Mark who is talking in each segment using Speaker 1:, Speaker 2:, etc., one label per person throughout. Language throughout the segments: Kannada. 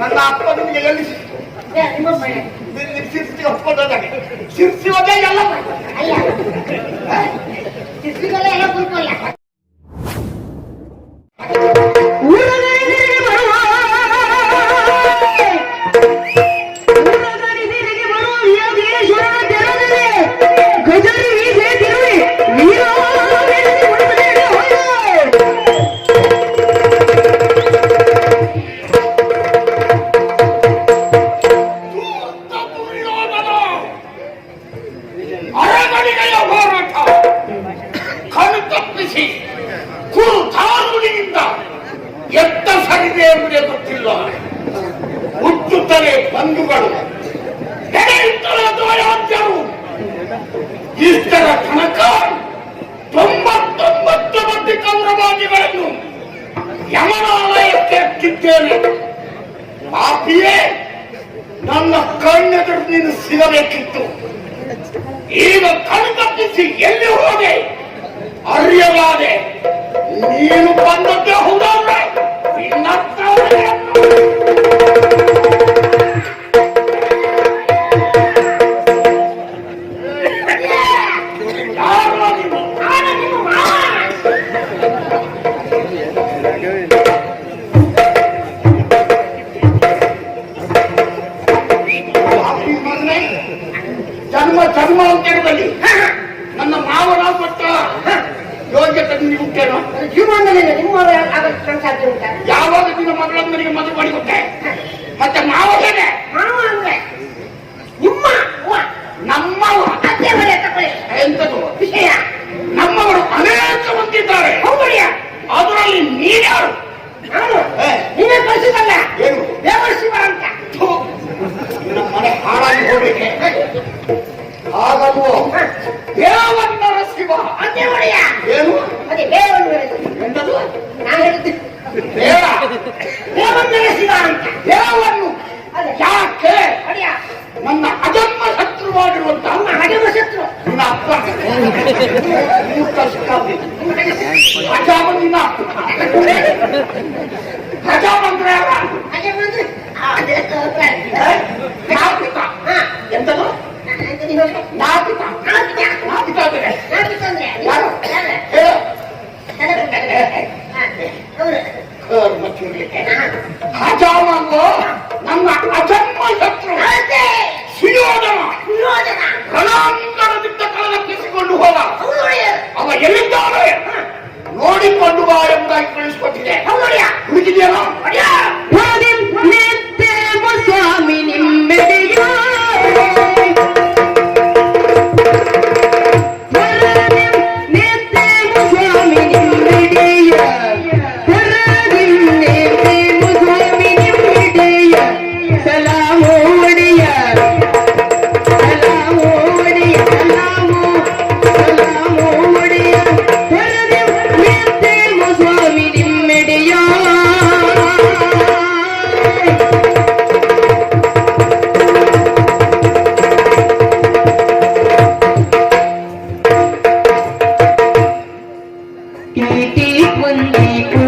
Speaker 1: ನನ್ನ ಅಪ್ಪ ನಿಮಗೆ ಎಲ್ಲಿ ಸಿಕ್ತು
Speaker 2: ನಿಮ್ಮ ಮನೆ
Speaker 1: ಇಲ್ಲಿ ಶಿರ್ಸಿ ಒಪ್ಪದಾಗೆ ಶಿರ್ಸಿ ಹೋದೆ ಎಲ್ಲ ಮಾಡ್ತಾರೆ.
Speaker 2: ಅಲ್ಲ ಶಿಷ್ಯರೆಲ್ಲ ಎಲ್ಲ ಕೂತ್ಕೊಳ್ಳ
Speaker 1: ಕಣ್ಣೆದುರು ನೀನು ಸಿಗಬೇಕಿತ್ತು. ಈಗ ಕಣ್ತಪ್ಪಿಸಿ ಎಲ್ಲಿ ಹೋದೆ? ಅರಿಯಲಾದೆ ನೀನು ಬಂದದ್ದೇ ಹೌದವ್ರೆ ಜನ್ಮ ಹೇಳಿ ನನ್ನ ಮಾವನ ಕೊಟ್ಟ ಯೋಗ್ಯತೆ ನೀವು ಹುಟ್ಟೇನೋ
Speaker 2: ಜೀವನದಲ್ಲಿ ನಿಮ್ಮ ಸಾಧ್ಯ ಉಂಟ?
Speaker 1: ಯಾವಾಗ ನಿನ್ನ ಮಗಳನ್ನು ನನಗೆ ಮದುವೆ ಮಾಡಿಕೊಟ್ಟೆ? ಮತ್ತೆ ಮಾವನೇ
Speaker 2: ಮಾವ ಅಂದ್ರೆ ನಿಮ್ಮ.
Speaker 1: ನಮ್ಮವ
Speaker 2: ಅತ್ತೆ ಮನೆ ತಗೊಳ್ಳಿ
Speaker 1: ಎಂತದು?
Speaker 2: ವಿಷಯ.
Speaker 1: ನಮ್ಮವರು ಅನೇಕ
Speaker 2: ಹೊಂದಿದ್ದಾರೆ
Speaker 1: ಅದರಲ್ಲಿ ಏ.
Speaker 2: ನೀವೇ ಕಳಿಸಿದಲ್ಲ
Speaker 1: ಏನು?
Speaker 2: ದೇವರ ಶಿವ ಅಂತ.
Speaker 1: ಥು, ಮನೆ ಹಾಳಾಗಿ ಹೋಗ್ಬೇಕೆ? ಹಜಾಮಂಗೋ ನನ್ನ ಅಜನ್ಮ ಶತ್ರು
Speaker 2: ಅದೇ
Speaker 1: ಸುಯೋಧನ
Speaker 2: ಸುಯೋಧನ.
Speaker 1: ರಣಾಂಗಣದಿಂದ ಕಳಲಕ್ಕಿಸಿಕೊಂಡು ಹೋದ
Speaker 2: ಹೌದು ಒಡೆಯ.
Speaker 1: ಅವ ಎಲ್ಲಿದ್ದಾನೆ ನೋಡಿಕೊಂಡು ಬಾ ಎಂಬುದಾಗಿ ಕಳಿಸ್ಕೊಟ್ಟಿದೆ
Speaker 2: ಹೌದು ಒಡೆಯ.
Speaker 1: ಹುಡುಗಿದೆಯಲ್ಲ
Speaker 3: ಈಟಿ ಮಂದಿ ಕೂಡಿ ನಾವು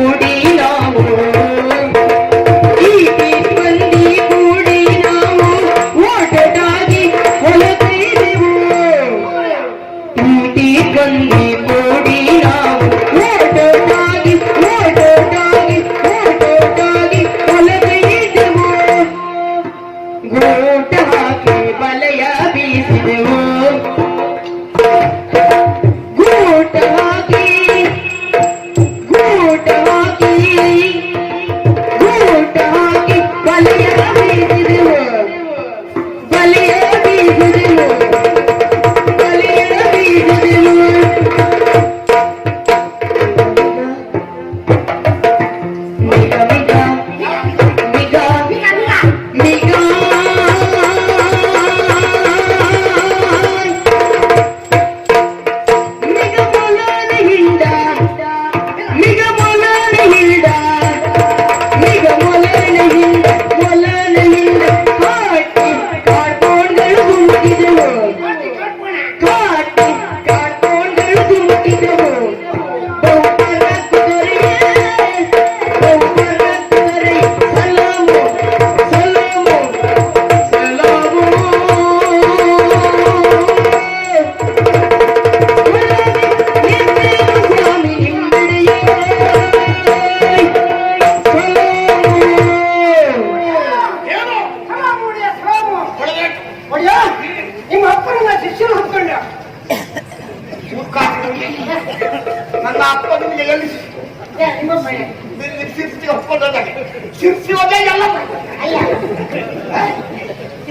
Speaker 1: ಕುತ್ಕೊಂಡಾಗೆ ಶಿರ್ಸಿ ಹೋದೆ ಎಲ್ಲ ಮಾಡ್ಕೊಂಡೆ.
Speaker 2: ಅಲ್ಲ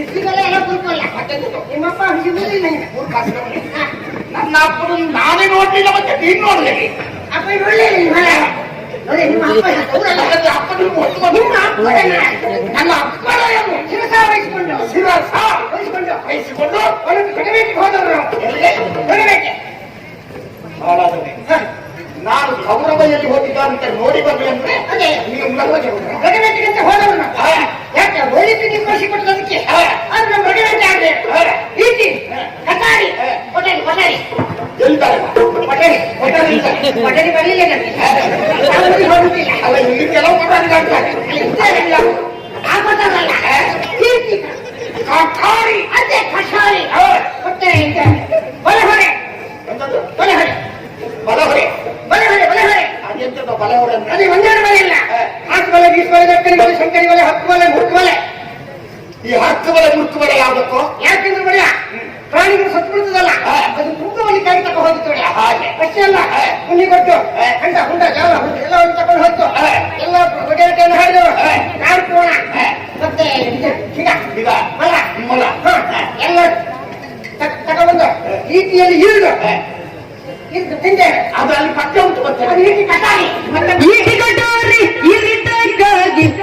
Speaker 2: ಇಸ್ಲಿಗೆಲ್ಲ ಎಲ್ಲ ಕೂತ್ಕೊಳ್ಳ ನಿಮ್ಮಪ್ಪ ಹಸಿದಿಲ್ಲ
Speaker 1: ಮೂರ್ಖ ಅಷ್ಟೇ. ನನ್ನ ಅಪ್ಪನ ನಾನೇ ನೋಡ್ಲಿಲ್ಲ ಮತ್ತೆ ನೀನ್ ನೋಡ್ಲಿಲ್ಲ
Speaker 2: ಅಪ್ಪ ಒಳ್ಳೆ ಮರ ನೋಡಿ ನಿಮ್ಮ ಅಪ್ಪ ಅವರಲ್ಲ
Speaker 1: ನನ್ನ ಅಪ್ಪನ ಮೊದಲು ಮೊದಲು
Speaker 2: ನಿಮ್ಮ ಅಪ್ಪನ
Speaker 1: ನನ್ನ ಅಪ್ಪನ ಏನು?
Speaker 2: ಶಿರಸ ವಹಿಸಿಕೊಂಡು
Speaker 1: ಶಿರಸ
Speaker 2: ವಹಿಸಿಕೊಂಡು
Speaker 1: ವಹಿಸಿಕೊಂಡು
Speaker 2: ಒಂದು ಕಡಿಮೆಗೆ ಹೋದವರು
Speaker 1: ಎಲ್ಲಿಗೆ?
Speaker 2: ಕಡಿಮೆಗೆ
Speaker 1: ಹಾಳಾದನೆ. ನಾನು ಕೌರವಯಲ್ಲಿ ಹೋಗಿದ್ದ ಅಂತ ನೋಡಿ ಬಂದ್ರೆ ಅಂದ್ರೆ
Speaker 2: ಅದೇ
Speaker 1: ನೀವು ಮಗನಿಗೆ ಹೋದ್ರ?
Speaker 2: ಮೃಗವೇಟೆಗೆ ಅಂತ ಹೋದವರು ನಾವು.
Speaker 1: ಹಾ.
Speaker 2: ಯಾಕೆ ಹೋಲಿಕೆ ನೀವು ಕಳಿಸಿಕೊಟ್ಟದಕ್ಕೆ
Speaker 1: ಹಾ.
Speaker 2: ಆದ್ರೆ ಮೃಗವೇಟೆ ಆಗ್ಬೇಕು
Speaker 1: ಹಾ.
Speaker 2: ಈಟಿ ಕಟಾರಿ ಕೊಠಡಿ ಕೊಠಡಿ
Speaker 1: ಎಲ್ಲಿದ್ದಾರೆ?
Speaker 2: ಕೊಠಡಿ
Speaker 1: ಕೊಠಡಿ ಇದ್ದಾರೆ.
Speaker 2: ಕೊಠಡಿ ಬರಲಿಲ್ಲ ನನಗೆ ನಾವು ಊರಿಗೆ ಹೋಗುತ್ತಿಲ್ಲ
Speaker 1: ಅಲ್ಲ ಇಲ್ಲಿ ಕೆಲವು ಕೊಠಡಿ ಕಾಣ್ತಾರೆ.
Speaker 2: ಅಲ್ಲಿ ಇದ್ದಾರಲ್ಲ, ಆ ಕೊಠಡಲ್ಲ. ಬೀಸ್ ಬಲೆ ದಕ್ಕನಿ ಬಲೆ ಶಂಕರಿ ಬಲೆ ಹತ್ತು ಬಲೆ ಮುಟ್ಟು ಬಲೆ
Speaker 1: ಈ ಹತ್ತು ಬಲೆ ಮುಟ್ಟು ಬಲೆ ಯಾವ್ದಕ್ಕೋ?
Speaker 2: ಯಾಕೆಂದ್ರೆ ಬಡಿಯ ಪ್ರಾಣಿಗಳು ಸತ್ತು ಬಿಡ್ತದಲ್ಲ?
Speaker 1: ಹಾ.
Speaker 2: ಅದು ತೂಕವನ್ನು ಕೈ ತಗೊಂಡು ಹೋಗಿತ್ತು
Speaker 1: ಹಾಗೆ.
Speaker 2: ಅಷ್ಟೇ ಅಲ್ಲ ಹುಣ್ಣಿ ಕೊಟ್ಟು
Speaker 1: ಹಾ.
Speaker 2: ಹಂಡ ಜಾಲ ಹುಂಡ ಎಲ್ಲವನ್ನು ತಗೊಂಡು ಹೋಯ್ತು ಎಲ್ಲ ಬಗೆಯನ್ನು ಹಾಡಿದವು
Speaker 1: ನಾಡ್ಕೋಣ
Speaker 2: ಮತ್ತೆ ಇದು, ಹಿಗ
Speaker 1: ಈಗ
Speaker 2: ಮೊಲ.
Speaker 1: ಮೊಲ.
Speaker 2: ಎಲ್ಲ ತಗೊಂಡು ರೀತಿಯಲ್ಲಿ ಈಟಿಯಲ್ಲಿ ಇಳಿದು ಇಳಿದು ತಿಂದೇವೆ
Speaker 1: ಅದು ಅಲ್ಲಿ ಪಕ್ಕ ಉಂಟು
Speaker 2: ಅದು
Speaker 1: ಮತ್ತೆ
Speaker 2: ಈಟಿ ಕಟಾರಿ ಮತ್ತೆ
Speaker 3: ಈಟಿಗಟಾರಿ ಇರಿತಕ್ಕಾಗಿ ಬೇಟೆಯಾಡಿ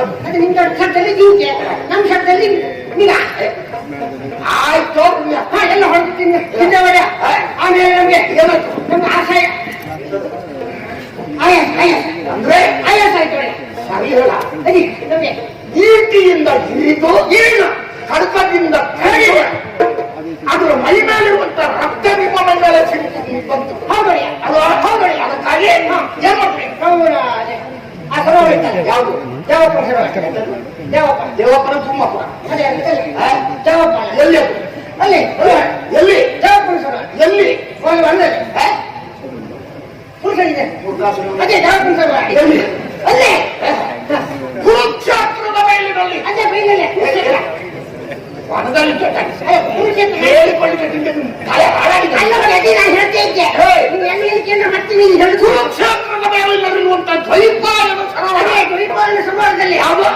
Speaker 2: ಅದು ನಿಮ್ ಶಬ್ದದಲ್ಲಿ ಜಿಂಕೆ ನಮ್ಮ ಶಬ್ದದಲ್ಲಿ ನಿಗ
Speaker 1: ಆಯ್ತು
Speaker 2: ಹಾ ಎಲ್ಲ ಹೊರಡ್ತೀನಿ ತಿಂದವರ ಆಮೇಲೆ ನಮ್ಗೆ
Speaker 1: ಏನಾಯ್ತು?
Speaker 2: ನಮ್ಗೆ ಆಶಯ ಆಯ ಆಯ
Speaker 1: ಅಂದ್ರೆ?
Speaker 2: ಆಯಸ್ ಆಯ್ತು
Speaker 1: ಸರಿ ಹೇಳ.
Speaker 2: ಅದಿ ನಮ್ಗೆ.
Speaker 1: ಈಟಿಯಿಂದ ಹಿಡಿದು
Speaker 2: ಏನು
Speaker 1: ಕಡಕದಿಂದ ಕಡಿಮೆ ಅದರ ಮೈ ಮೇಲಿರುವಂತ ರಕ್ತ ನಿಮ್ಮ ಮೇಲೆ ಸಿಗುತ್ತೆ ಬಂತು.
Speaker 2: ಹೌದಯ್ಯ
Speaker 1: ಅದು ಹೌದಳಿ ಅದಕ್ಕಾಗಿ ಏನ್ ಮಾಡ್ಬೇಕು?
Speaker 2: ಹೌದ
Speaker 1: ಯಾವುದು?
Speaker 2: ದೇವಪ್ಪ ಸರೋವರ ದೇವಪ್ಪ
Speaker 1: ದೇವಪ್ಪನ ತುಮ್ಮಪ್ಪನ
Speaker 2: ಅದೇ? ದೇವಪ್ಪ
Speaker 1: ಎಲ್ಲಿ?
Speaker 2: ಅಲ್ಲಿ
Speaker 1: ಎಲ್ಲಿ?
Speaker 2: ದೇವಪ್ಪನ ಸರೋವರ
Speaker 1: ಎಲ್ಲಿ?
Speaker 2: ಪುರುಷ ಇದೆ ಅದೇ ದೇವಪ್ಪನ
Speaker 1: ಎಲ್ಲಿ?
Speaker 2: ಅಲ್ಲೇ.
Speaker 1: ಕುರುಕ್ಷೇತ್ರದ
Speaker 2: ಅದೇ ಕುರುಕ್ಷೇತ್ರ.
Speaker 1: ವನದಲ್ಲಿ
Speaker 2: ಕುರುಕ್ಷೇತ್ರ. ಹೇಳ್ತಾ ಇದ್ದೆ. ಹೇಳು.
Speaker 1: ಕುರುಕ್ಷೇತ್ರದ ಬಯಲಿನಲ್ಲಿರುವಂತಹ ದ್ವೈಪಾಯನ
Speaker 2: ಗುರಿಪಾಲನ ಸರೋವರದಲ್ಲಿ
Speaker 1: ಯಾವುದು?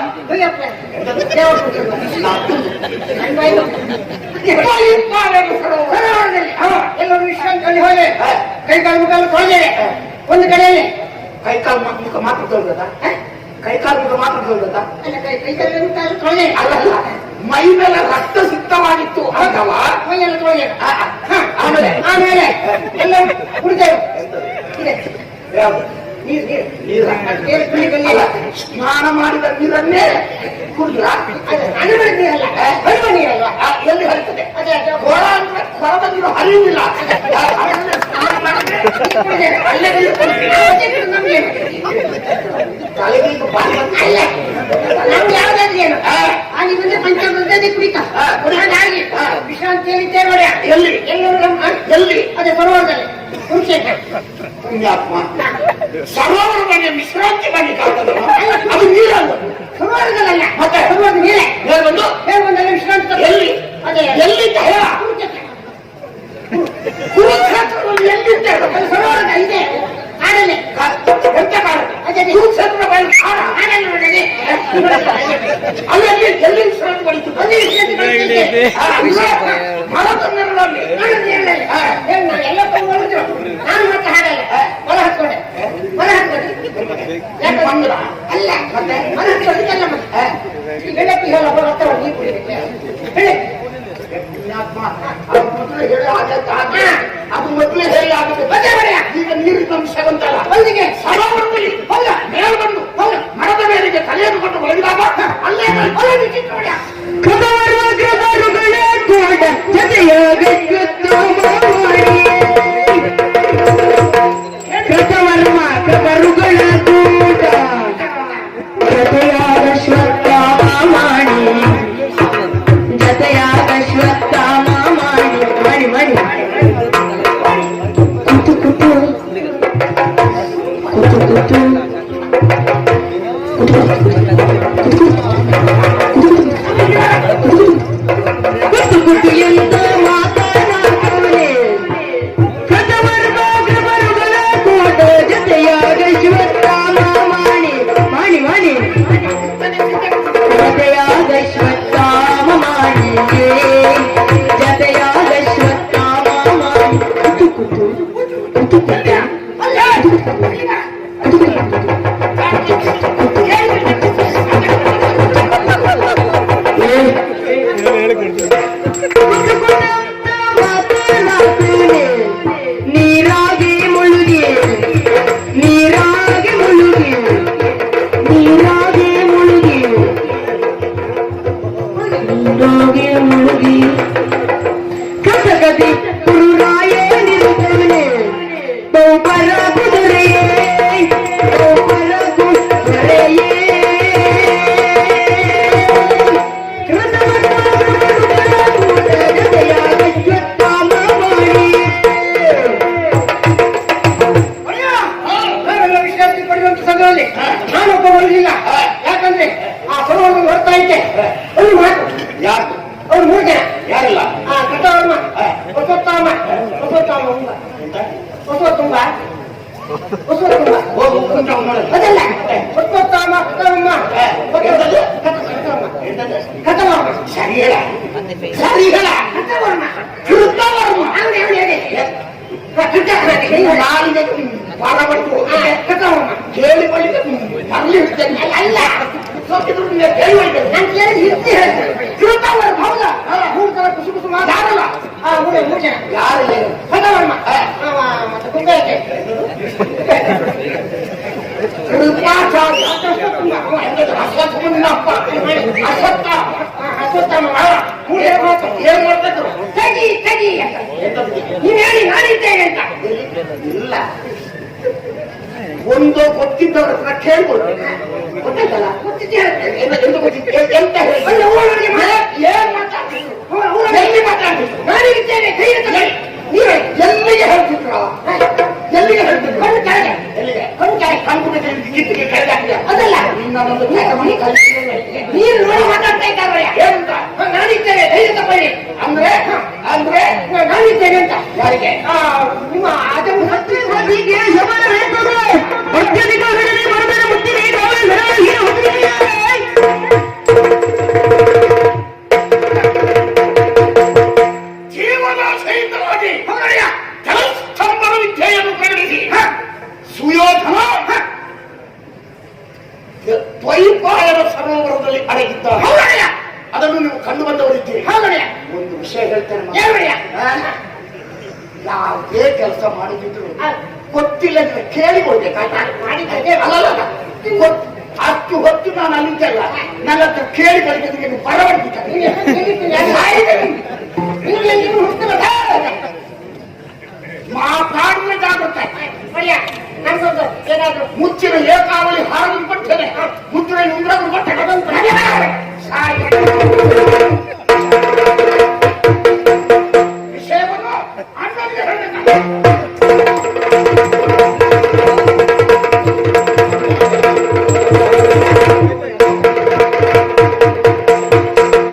Speaker 2: ಸರೋವರದಲ್ಲಿ. ಎಲ್ಲರೂ ವಿಶ್ರಾಂತಿ ಹೋದೆ
Speaker 1: ಹಾ.
Speaker 2: ಕೈ ಕಾಲು ಮುಖಾಲು ತೊಳೆದೇನೆ ಒಂದು ಕಡೆಯಲ್ಲಿ
Speaker 1: ಕೈ ಕಾಲು ಮುಖ ಮಾತ್ರ ತೊಳೆದ ಕೈ ಕಾಲು ಮುಖ ಮಾತ್ರ ತೊಳೆದ
Speaker 2: ಅಲ್ಲ ಕೈ ಕೈ ಕಾಲು ಮುಖಾಲು ತೊಳೆದೇನೆ
Speaker 1: ಅಲ್ಲಲ್ಲ ಮೈ ಮೇಲೆ ರಕ್ತ ಸಿಕ್ತವಾಗಿತ್ತು
Speaker 2: ಹೋಗ್ಯಾರ.
Speaker 1: ಆ, ಆ, ಹ, ಆಮೇಲೆ
Speaker 2: ಆಮೇಲೆ ಎಲ್ಲ ಕುಡಿದೇವು? ನೀರು ನೀರು
Speaker 1: ನೀರ?
Speaker 2: ನೀರು ಕುಡಿಲಿಕ್ಕೆ
Speaker 1: ಅಲ್ಲ,
Speaker 2: ನೀರು.
Speaker 1: ಸ್ನಾನ ಮಾಡಿದ ನೀರನ್ನೇ ಕುಡಿದ್ರ
Speaker 2: ಅದು ಹರಿವ ನೀರಲ್ಲ ಹರಿವ ನೀರಲ್ವಾ
Speaker 1: ಆ, ಎಲ್ಲಿ ಹರಿತದೆ
Speaker 2: ಅದೇ ಅದು
Speaker 1: ಕೊಳ ಅಂದ್ರೆ ಕೊಳದ ನೀರು ಹರಿಯುವುದಿಲ್ಲ ಆ, ಅದನ್ನೇ ಸ್ನಾನ ಮಾಡಿದ್ರೆ
Speaker 2: ಕುಡಿದೇವೆ.
Speaker 1: ಅಲ್ಲೇ ನೀರು ಕುಡಿತೀವಿ.
Speaker 2: ಅದೇ ನೀರು ನಮ್ಗೆ
Speaker 1: ತಲೆಗೆ ಇದು ಬಾಯಿ ಅಂತ
Speaker 2: ಅಲ್ಲ ನಮ್ಗೆ ಯಾವ್ದಾದ್ರು ಏನು
Speaker 1: ಆ,
Speaker 2: ಆ ನಿಮ್ಮಂದ್ರೆ ಪಂಚಾಮೃತದೇ ಕುಡಿತ ವಿಶ್ರಾಂತಿ ಸಂದರ್ಭದಲ್ಲಿ ಸಮಯದಲ್ಲಿ ನಾನೊಬ್ಬ ಬರಲಿಲ್ಲ ಯಾಕಂದ್ರೆ ಆ ಸರೋವರ ಬರ್ತಾ ಇದ್ದೆ. ಒಂದು ಮಾತು.
Speaker 1: ಯಾರು?
Speaker 2: ಅವ್ರು ಮೂರು ಜನ
Speaker 1: ಯಾರಿಲ್ಲ?
Speaker 2: ಆ ಕಟವರ್ಮ ಹೊಸತ್ತಾಮ ಹೊಸತ್ತಾಮ ಹೊಸತ್ತುಂಬ
Speaker 1: ನೋಡಿ.
Speaker 2: ಅದಲ್ಲ. ಹೊಸತ್ತಾಮ ಕಟವರ್ಮ ಕಟವರ್ಮ
Speaker 1: ಸರಿ ಹೇಳ. ಸರಿ ಹೇಳ.
Speaker 2: ಕಟವರ್ಮ
Speaker 1: ಕೃತವರ್ಮ.
Speaker 2: ಹೇಳಿ? ಅವನೇ
Speaker 1: ನಾಲಿಗೆ ಬಾಲ ಬಡ್ದು ಹೋಗ್ತದೆ.
Speaker 2: ಕಟವರ್ಮ
Speaker 1: ಕೇಳಿ ಬಳಿಕ ಮರಳಿ ಇರ್ತೇನೆ ಅಲ್ಲ ಸೋತಿದ್ರು ಕೇಳಿ ಬಳಿಕ
Speaker 2: ನಾನು ಕೇಳಿ ಹಿಡ್ತಿ ಹೇಳ್ತೇನೆ
Speaker 1: ಕೃತವರ್ಮ ಹೌದಾ
Speaker 2: ಮೂರು ಸಲ ಕುಸು ಕುಸು ಮಾತಾಡಲ್ಲ ಆ ಮೂರು ಮೂರು ಜನ
Speaker 1: ಯಾರು
Speaker 2: ಮತ್ತೆ ಕುಂಬಳಕ್ಕೆ
Speaker 1: ಕೃಪಾಚಾರ್ಯ ಅಶ್ವತ್ಥನಪ್ಪ ಅಶ್ವತ್ಥ
Speaker 2: ಅಶ್ವತ್ಥಾಮ
Speaker 1: ಮೂರೇ ಮಾತು ಏನ್ ಮಾಡ್ತಿದ್ರು
Speaker 2: ತಗಿ ತಗಿ ನೀವ್ ಹೇಳಿ ನಾನಿದ್ದೇನೆ ಅಂತ
Speaker 1: ಇಲ್ಲ ಒಂದು ಗೊತ್ತಿದ್ದವ್ರ ಹತ್ರ ಕೇಳ್ಬೋದು.
Speaker 2: ಗೊತ್ತಾಯ್ತಲ್ಲ? ಗೊತ್ತಿದ್ದೆ ಹೇಳ್ತೇನೆ
Speaker 1: ಎಂತ ಹೇಳಿ
Speaker 2: ಊರೊಳಗೆ
Speaker 1: ಏನ್ ಮಾತಾಡ್ತಿದ್ರು? ಎಲ್ಲಿ ಮಾತಾಡ್ತಿದ್ರು?
Speaker 2: ನಾನಿದ್ದೇನೆ ಧೈರ್ಯ ತಗೊಳ್ಳಿ ನೀವೇ
Speaker 1: ಎಲ್ಲಿಗೆ ಹೇಳ್ತಿದ್ರು? ಎಲ್ಲಿಗೆ ಹೇಳ್ತಿದ್ರು?
Speaker 2: ಕೆಳಗೆ. ಕೆಳಗೆ ಅದಲ್ಲ,
Speaker 1: ನಿನ್ನ ಒಂದು ಬೇಗ ಮನೆ
Speaker 2: ನೀರು ನೋಡಿ ಮಾತಾಡ್ತಾ ಇದ್ದಾರೆ
Speaker 1: ಏನಂತ
Speaker 2: ನಾನಿದ್ದೇನೆ ಧೈರ್ಯ
Speaker 1: ಅಂದ್ರೆ ಅಂದ್ರೆ
Speaker 2: ನಾನಿದ್ದೇನೆ ಅಂತ.
Speaker 1: ಯಾರಿಗೆ?
Speaker 2: ನಿಮ್ಮ ಅದನ್ನು ಹತ್ತಿರ
Speaker 3: ಹೀಗೆ ರೇಖಗಳು.
Speaker 1: ಮುಚ್ಚಿನ ಏಕಾವಳಿ ಹಾಳು ಬರ್ತದೆ ಮುದ್ರೆ ಉಂಗ್ರಗಳು